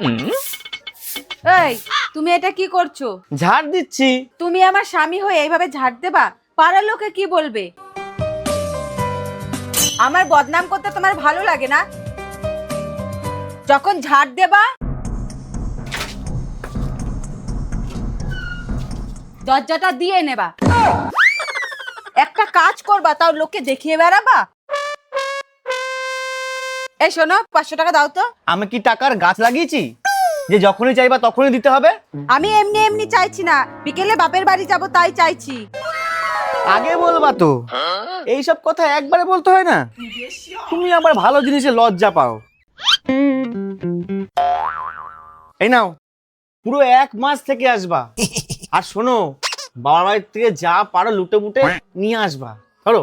এই তুমি এটা কি করছ? ঝাড় দিচ্ছি। তুমি আমার স্বামী হয়ে এইভাবে ঝাড় দেবা? পাড়ার লোকে কি বলবে? আমার বদনাম করতে তোমার ভালো লাগে না? যখন ঝাড় দেবা দরজাটা দিয়ে নেবা। একটা কাজ করবা তাও লোককে দেখিয়ে বেড়াবা? এই শোনো পাঁচশো টাকা দাও তো। আমি কি টাকার গাছ লাগিয়েছি? যে যখনই চাইবা তখনই দিতে হবে? আমি এমনি এমনি চাইছি না। বিকেলে বাপের বাড়ি যাব তাই চাইছি। আগে বলবা তো। এইসব কথা একবারে বলতে হয় না? তুমি আবার ভালো জিনিসে লজ্জা পাও। এই নাও পুরো এক মাস থেকে আসবা। আর শোনো বাবার বাড়ির থেকে যা পারো লুটে বুটে নিয়ে আসবা। ধরো।